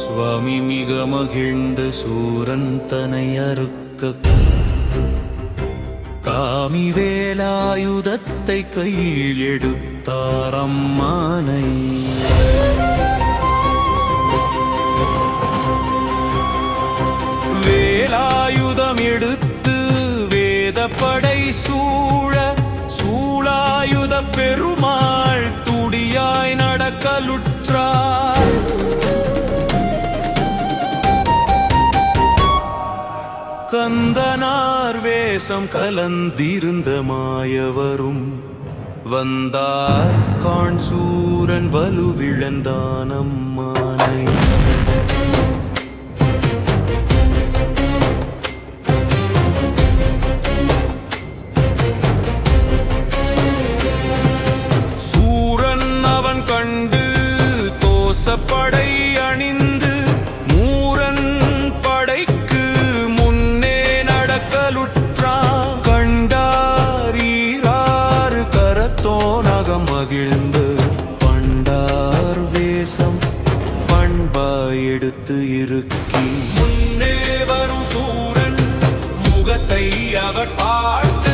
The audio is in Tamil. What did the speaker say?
சுவாமி மிக மகிழ்ந்த சூரன் தனை அறுக்க காமி வேலாயுதத்தை கையில் எடுத்தார் அம்மானை வேலாயுதம் எடுத்து வேதப்படை சூழ சூழாயுத பெருமாள் துடியாய் நடக்கலுற்றார். வந்தனார் வேஷம் கலந்திருந்த மாயவரும். வந்தார் காண்சூரன் வலுவிழந்தான் அம்மானை. மகிழ்ந்து பண்டார் வேஷம் பண்பா எடுத்து இருக்கி. முன்னே வரும் சூரன் முகத்தை அவர் பார்த்து